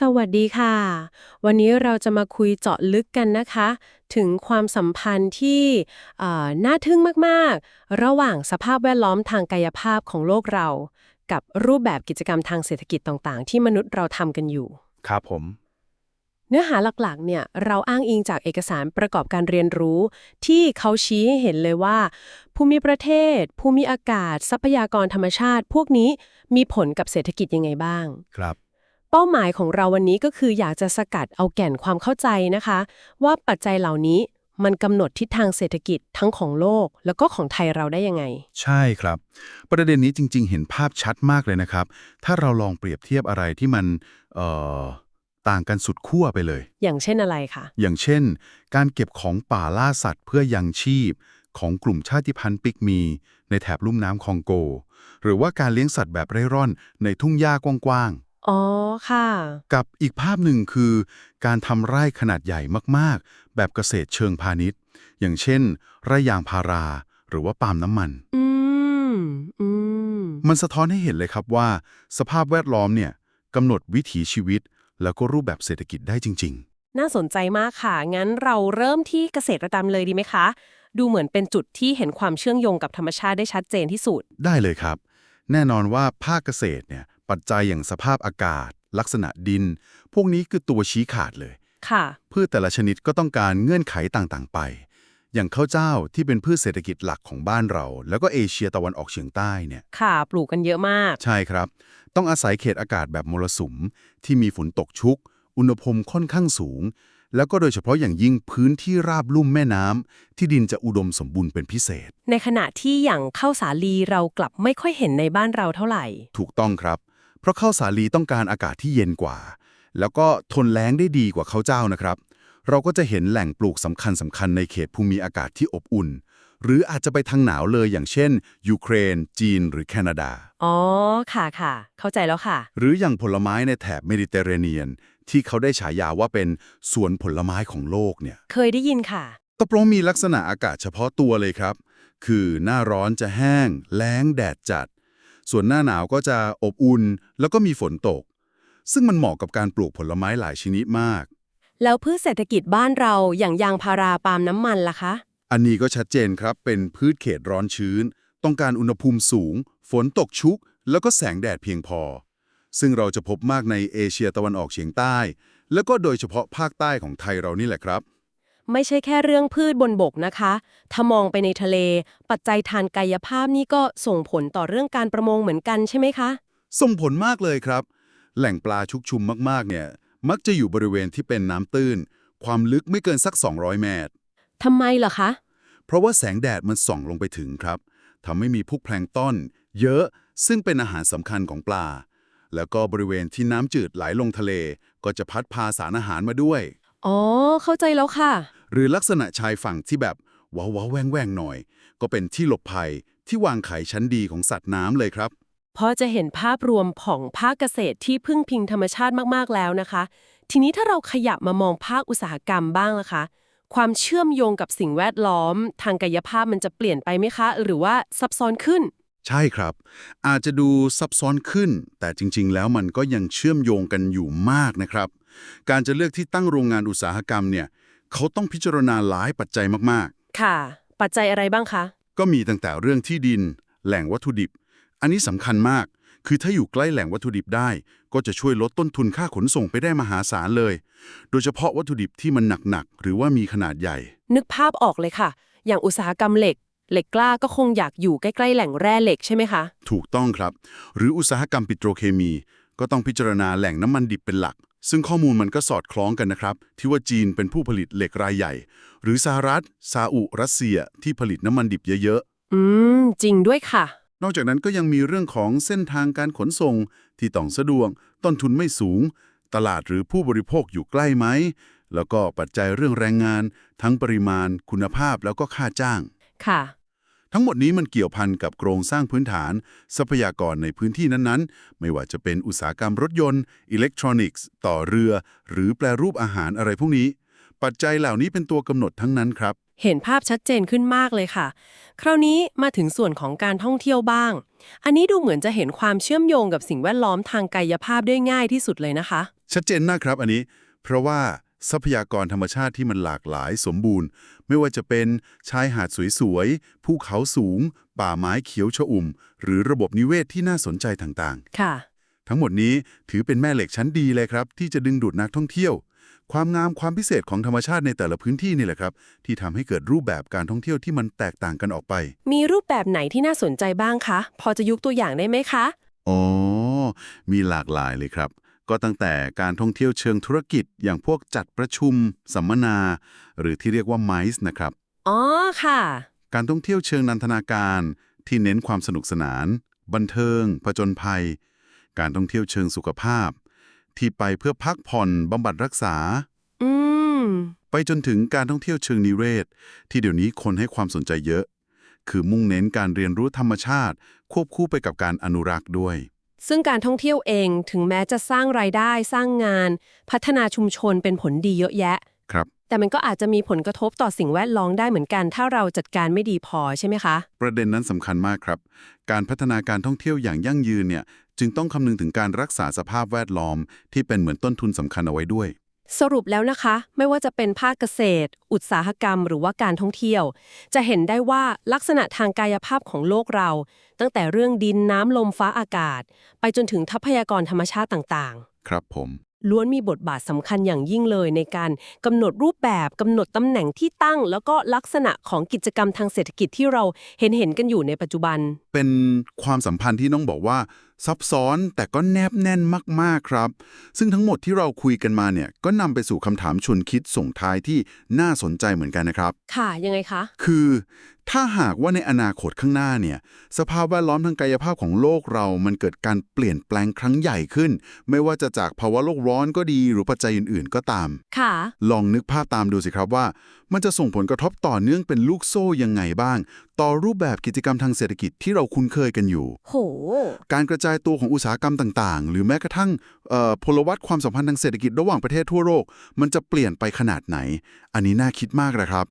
สวัสดีค่ะ วันนี้เราจะมาคุยเจาะลึกกันนะคะ ถึงความสัมพันธ์ที่เอ่อน่าทึ่งมากๆ ระหว่างสภาพแวดล้อมทางกายภาพของโลกเรา กับรูปแบบกิจกรรมทางเศรษฐกิจต่างๆ ที่มนุษย์เราทำกันอยู่ ครับผม เนื้อหาหลักๆ เนี่ยเราอ้างอิงจากเอกสารประกอบการเรียนรู้ ที่เขาชี้ให้เห็นเลยว่า ภูมิประเทศ ภูมิอากาศ ทรัพยากรธรรมชาติ พวกนี้มีผลกับเศรษฐกิจยังไงบ้าง ครับ เป้าหมายของเราวันนี้ก็คืออยากจะสกัดเอาแก่นความเข้าใจนะคะ ว่าปัจจัยเหล่านี้มันกำหนดทิศทางเศรษฐกิจทั้งของโลก แล้วก็ของไทยเราได้ยังไง ใช่ครับ ประเด็นนี้จริง ๆ เห็นภาพชัดมากเลยนะครับ ถ้าเราลองเปรียบเทียบอะไรที่มันเอ่อต่างกันสุดขั้วไปเลย อย่างเช่นอะไรคะ อย่างเช่น การเก็บของป่าล่าสัตว์เพื่อยังชีพ ของกลุ่มชาติพันธุ์ปิกมี ในแถบลุ่มน้ำคองโก หรือว่าการเลี้ยงสัตว์แบบเร่ร่อนในทุ่งหญ้ากว้าง อ๋อค่ะๆกับอีกภาพหนึ่งคือ การทำไร่ขนาดใหญ่มากๆ แบบเกษตรเชิงพาณิชย์ อย่างเช่น ไร่ยางพารา หรือว่าปาล์มน้ำมัน อืมอืมมันสะท้อนให้เห็นเลยครับว่า สภาพแวดล้อมเนี่ยกำหนดวิถีชีวิต แล้วก็รูปแบบเศรษฐกิจได้จริงน่าสนใจมากค่ะ งั้นเราเริ่มที่เกษตรกรรมเลยดีไหมคะ ดูเหมือนเป็นจุดที่เห็นความเชื่อมโยงกับธรรมชาติได้ชัดเจนที่สุดๆได้เลยครับ แน่นอนว่าภาคเกษตรเนี่ย ปัจจัยอย่างสภาพอากาศ ลักษณะดิน พวกนี้คือตัวชี้ขาดเลย ค่ะ พืชแต่ละชนิดก็ต้องการเงื่อนไขต่างๆ ไป อย่างข้าวเจ้าที่เป็นพืชเศรษฐกิจหลักของบ้านเรา แล้วก็เอเชียตะวันออกเฉียงใต้เนี่ย ค่ะ ปลูกกันเยอะมาก ใช่ครับ ต้องอาศัยเขตอากาศแบบมรสุม ที่มีฝนตกชุก อุณหภูมิค่อนข้างสูง แล้วก็โดยเฉพาะอย่างยิ่งพื้นที่ราบลุ่มแม่น้ำที่ดินจะอุดมสมบูรณ์เป็นพิเศษ ในขณะที่อย่างข้าวสาลีเรากลับไม่ค่อยเห็นในบ้านเราเท่าไหร่ ถูกต้องครับ เพราะข้าวสาลีต้องการอากาศที่เย็นกว่า แล้วก็ทนแล้งได้ดีกว่าข้าวเจ้านะครับ เราก็จะเห็นแหล่งปลูกสำคัญสำคัญในเขตภูมิอากาศที่อบอุ่น หรืออาจจะไปทางหนาวเลยอย่างเช่น ยูเครน จีน หรือแคนาดา อ๋อ ค่ะค่ะ เข้าใจแล้วค่ะ หรืออย่างผลไม้ในแถบเมดิเตอร์เรเนียน ที่เขาได้ฉายาว่าเป็นสวนผลไม้ของโลกเนี่ย เคยได้ยินค่ะตะปรงมีลักษณะอากาศเฉพาะตัวเลยครับ คือหน้าร้อนจะแห้ง แล้งแดดจัด ส่วนหน้าหนาวก็จะอบอุ่นแล้วก็มีฝนตก ซึ่งมันเหมาะกับการปลูกผลไม้หลายชนิดมาก แล้วพืชเศรษฐกิจบ้านเราอย่างยางพาราปาล์มน้ำมันล่ะคะ อันนี้ก็ชัดเจนครับเป็นพืชเขตร้อนชื้น ต้องการอุณหภูมิสูง ฝนตกชุก แล้วก็แสงแดดเพียงพอ ซึ่งเราจะพบมากในเอเชียตะวันออกเฉียงใต้ แล้วก็โดยเฉพาะภาคใต้ของไทยเรานี่แหละครับ ไม่ใช่แค่เรื่องพืชบนบกนะคะ ถ้ามองไปในทะเล ปัจจัยทางกายภาพนี่ก็ส่งผลต่อเรื่องการประมงเหมือนกันใช่ไหมคะ ส่งผลมากเลยครับ แหล่งปลาชุกชุมมากๆ เนี่ย มักจะอยู่บริเวณที่เป็นน้ำตื้น ความลึกไม่เกินสัก 200 เมตรทำไมเหรอคะ เพราะว่าแสงแดดมันส่องลงไปถึงครับทำให้มีพวกแพลงก์ต้นเยอะ ซึ่งเป็นอาหารสำคัญของปลา แล้วก็บริเวณที่น้ำจืดไหลลงทะเล ก็จะพัดพาสารอาหารมาด้วย อ๋อ เข้าใจแล้วค่ะ หรือลักษณะชายฝั่งที่แบบว้าวาแวงแวงๆหน่อย ก็เป็นที่หลบภัยที่วางไข่ชั้นดีของสัตว์น้ำเลยครับ พอจะเห็นภาพรวมของภาคเกษตรที่พึ่งพิงธรรมชาติมากๆแล้วนะคะ ทีนี้ถ้าเราขยับมามองภาคอุตสาหกรรมบ้างล่ะคะ ความเชื่อมโยงกับสิ่งแวดล้อม ทางกายภาพมันจะเปลี่ยนไปไหมคะ หรือว่าซับซ้อนขึ้น ใช่ครับ อาจจะดูซับซ้อนขึ้น แต่จริง ๆ แล้วมันก็ยังเชื่อมโยงกันอยู่มากนะครับ การจะเลือกที่ตั้งโรงงานอุตสาหกรรมเนี่ยเขาต้องพิจารณาหลายปัจจัยมากค่ะ ปัจจัยอะไรบ้างคะๆก็มีตั้งแต่เรื่องที่ดิน แหล่งวัตถุดิบ อันนี้สำคัญมาก คือถ้าอยู่ใกล้แหล่งวัตถุดิบได้ ก็จะช่วยลดต้นทุนค่าขนส่งไปได้มหาศาลเลย โดยเฉพาะวัตถุดิบที่มันหนักๆหรือว่ามีขนาดใหญ่ นึกภาพออกเลยค่ะ อย่างอุตสาหกรรมเหล็กเหล็กกล้าก็คงอยากอยู่ใกล้ๆแหล่งแร่เหล็กใช่ไหมคะ ถูกต้องครับ หรืออุตสาหกรรมปิโตรเคมี ก็ต้องพิจารณาแหล่งน้ำมันดิบเป็นหลัก ซึ่งข้อมูลมันก็สอดคล้องกันนะครับ ที่ว่าจีนเป็นผู้ผลิตเหล็กรายใหญ่ หรือสหรัฐซาอุรัสเซียที่ผลิตน้ำมันดิบเยอะอืม จริงด้วยค่ะๆนอกจากนั้นก็ยังมีเรื่องของเส้นทางการขนส่ง ที่ต้องสะดวกต้นทุนไม่สูง ตลาดหรือผู้บริโภคอยู่ใกล้ไหม แล้วก็ปัจจัยเรื่องแรงงาน ทั้งปริมาณ คุณภาพแล้วก็ค่าจ้าง ค่ะ ทั้งหมดนี้มันเกี่ยวพันกับโครงสร้างพื้นฐาน ทรัพยากรในพื้นที่นั้นๆ ไม่ว่าจะเป็นอุตสาหกรรมรถยนต์ อิเล็กทรอนิกส์ ต่อเรือ หรือแปรรูปอาหารอะไรพวกนี้ ปัจจัยเหล่านี้เป็นตัวกำหนดทั้งนั้นครับ เห็นภาพชัดเจนขึ้นมากเลยค่ะ คราวนี้มาถึงส่วนของการท่องเที่ยวบ้าง อันนี้ดูเหมือนจะเห็นความเชื่อมโยงกับสิ่งแวดล้อมทางกายภาพได้ง่ายที่สุดเลยนะคะ ชัดเจนมากครับอันนี้ เพราะว่า ทรัพยากรธรรมชาติที่มันหลากหลายสมบูรณ์ ไม่ว่าจะเป็นชายหาดสวยๆ ภูเขาสูง ป่าไม้เขียวชอุ่ม หรือระบบนิเวศที่น่าสนใจต่างค่ะๆทั้งหมดนี้ถือเป็นแม่เหล็กชั้นดีเลยครับ ที่จะดึงดูดนักท่องเที่ยว ความงามความพิเศษของธรรมชาติในแต่ละพื้นที่นี่แหละครับ ที่ทำให้เกิดรูปแบบการท่องเที่ยวที่มันแตกต่างกันออกไป มีรูปแบบไหนที่น่าสนใจบ้างคะ พอจะยกตัวอย่างได้ไหมคะ อ๋อ มีหลากหลายเลยครับ ก็ตั้งแต่การท่องเที่ยวเชิงธุรกิจอย่างพวกจัดประชุม สัมมนา หรือที่เรียกว่า MICE นะครับ อ๋อ ค่ะ การท่องเที่ยวเชิงนันทนาการที่เน้นความสนุกสนาน บันเทิง ผจญภัย การท่องเที่ยวเชิงสุขภาพ ที่ไปเพื่อพักผ่อนบำบัดรักษา อืม ไปจนถึงการท่องเที่ยวเชิงนิเวศ ที่เดี๋ยวนี้คนให้ความสนใจเยอะ คือมุ่งเน้นการเรียนรู้ธรรมชาติ ควบคู่ไปกับการอนุรักษ์ด้วย ซึ่งการท่องเที่ยวเองถึงแม้จะสร้างรายได้สร้างงาน พัฒนาชุมชนเป็นผลดีเยอะแยะ ครับ แต่มันก็อาจจะมีผลกระทบต่อสิ่งแวดล้อมได้เหมือนกัน ถ้าเราจัดการไม่ดีพอใช่ไหมคะ ประเด็นนั้นสำคัญมากครับ การพัฒนาการท่องเที่ยวอย่างยั่งยืนเนี่ย จึงต้องคำนึงถึงการรักษาสภาพแวดล้อมที่เป็นเหมือนต้นทุนสำคัญเอาไว้ด้วย สรุปแล้วนะคะ ไม่ว่าจะเป็นภาคเกษตร อุตสาหกรรม หรือว่าการท่องเที่ยว จะเห็นได้ว่าลักษณะทางกายภาพของโลกเรา ตั้งแต่เรื่องดินน้ำลมฟ้าอากาศ ไปจนถึงทรัพยากรธรรมชาติต่างครับผมๆล้วนมีบทบาทสำคัญอย่างยิ่งเลยในการกำหนดรูปแบบกำหนดตำแหน่งที่ตั้ง แล้วก็ลักษณะของกิจกรรมทางเศรษฐกิจที่เราเห็นเห็นๆกันอยู่ในปัจจุบัน เป็นความสัมพันธ์ที่น้องบอกว่าซับซ้อนแต่ก็แนบแน่นมากๆครับ ซึ่งทั้งหมดที่เราคุยกันมาเนี่ย ก็นำไปสู่คำถามชวนคิดส่งท้ายที่น่าสนใจเหมือนกันนะครับ ค่ะ ยังไงคะ คือ ถ้าหากว่าในอนาคตข้างหน้าเนี่ย สภาพแวดล้อมทางกายภาพของโลกเรามันเกิดการเปลี่ยนแปลงครั้งใหญ่ขึ้น ไม่ว่าจะจากภาวะโลกร้อนก็ดีหรือปัจจัยอื่น ๆ ก็ตาม ค่ะ ลองนึกภาพตามดูสิครับว่า มันจะส่งผลกระทบต่อเนื่องเป็นลูกโซ่ยังไงบ้าง ต่อรูปแบบกิจกรรมทางเศรษฐกิจที่เราคุ้นเคยกันอยู่ โห การกระจายตัวของอุตสาหกรรมต่าง ๆ หรือแม้กระทั่งพลวัตความสัมพันธ์ทางเศรษฐกิจระหว่างประเทศทั่วโลกมันจะเปลี่ยนไปขนาดไหน อันนี้น่าคิดมากนะครับ